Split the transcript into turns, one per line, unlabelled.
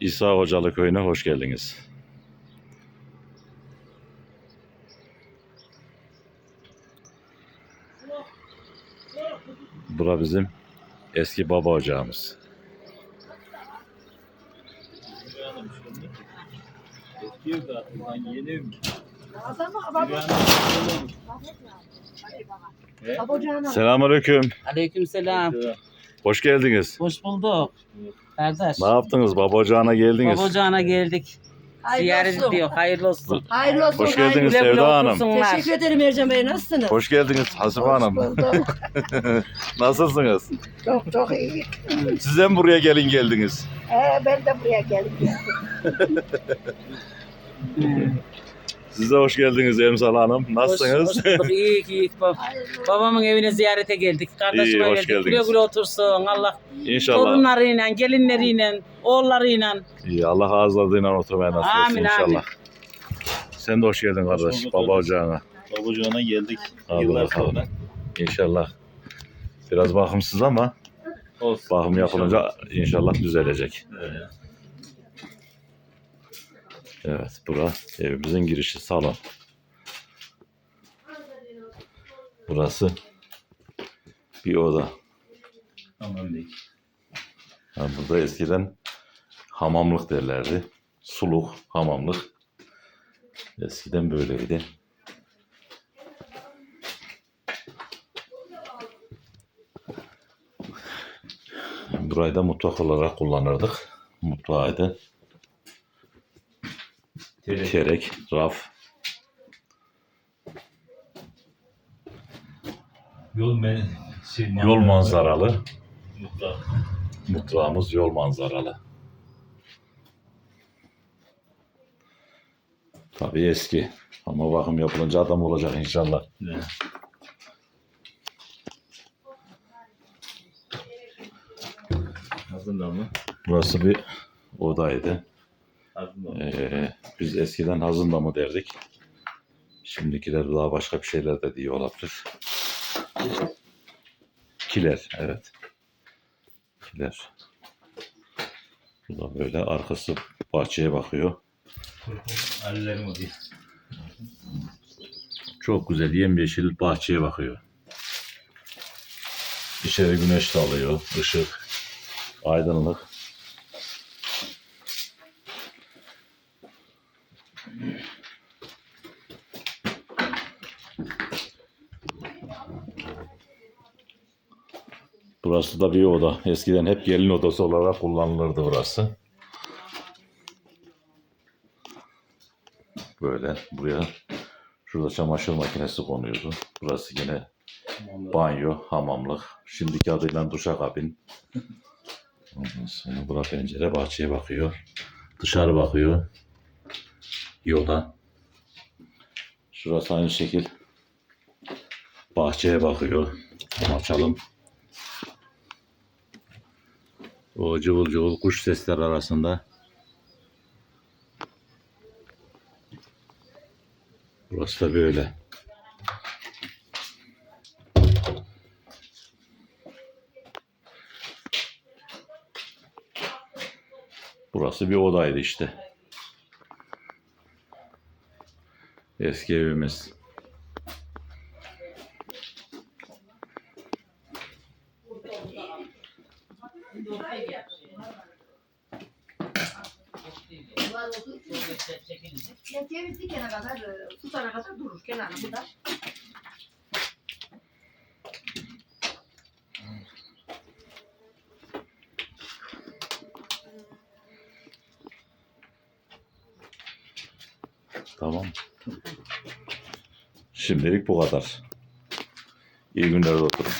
İsa Hocalı Köyü'ne hoş geldiniz. Bura bizim eski baba ocağımız. Selamünaleyküm.
Aleykümselam.
Hoş geldiniz.
Hoş bulduk. Kardeş.
Ne yaptınız? Baba ocağına geldiniz.
Baba ocağına geldik. Ziyaret ediyor. Hayırlı olsun.
Hayırlı olsun.
Hoş
hayırlı-
geldiniz
Güle güle
Sevda Hanım.
otursunlar.
Teşekkür ederim Ercan Bey. Nasılsınız?
Hoş geldiniz Hasibe Hanım.
bulduk.
Nasılsınız?
çok çok iyi.
Siz de mi buraya gelin geldiniz?
Ee, ben de buraya geldim.
Siz de hoş geldiniz Emsal Hanım.
Hoş,
Nasılsınız?
hoş bulduk. İyi ki iyi ki bab- Babamın evine ziyarete geldik. Kardeşime
İyi, hoş
geldik.
geldiniz.
Güle güle otursun. Allah
İnşallah.
torunlarıyla, gelinleriyle, oğullarıyla.
İyi Allah ağızladığıyla oturmaya nasip etsin
Amin,
inşallah.
amin.
Sen de hoş geldin
Hoş
kardeş.
bulduk
Baba
kardeş.
ocağına.
Babacığına geldik.
Hadi
Yıllar
bakalım.
sonra.
İnşallah. Biraz bakımsız ama
Olsun.
bakım yapılınca inşallah düzelecek.
Öyle.
Evet, bura evimizin girişi salon. Burası bir oda.
Tamam değil.
Ha, burada eskiden hamamlık derlerdi. Suluk, hamamlık. Eskiden böyleydi. Burayı da mutfak olarak kullanırdık. Mutfağıydı.
Terek.
Kerek, raf.
Yol men şey,
Yol manzaralı.
Mutfak.
Mutfağımız yol manzaralı. Tabii eski. Ama bakım yapılınca adam olacak inşallah.
Ne? Hazırlar mı?
Burası bir odaydı. Ee, biz eskiden hazında mı derdik. Şimdikiler daha başka bir şeyler de diye olabilir. Kiler, evet. Kiler. Bu da böyle arkası bahçeye bakıyor. Çok güzel yemyeşil bahçeye bakıyor. İçeri güneş de alıyor, ışık, aydınlık. Burası da bir oda. Eskiden hep gelin odası olarak kullanılırdı burası. Böyle buraya şurada çamaşır makinesi konuyordu. Burası yine banyo, hamamlık. Şimdiki adıyla duşakabin. Ondan sonra bura pencere bahçeye bakıyor. Dışarı bakıyor. Yola. Şurası aynı şekil. Bahçeye bakıyor. Açalım. O cıvıl cıvıl kuş sesleri arasında. Burası da böyle. Burası bir odaydı işte. Eski evimiz.
Ya ceviz dikene kadar, tutana kadar durur kenarına bu.
Tamam. Şimdilik bu kadar. İyi günler oturun.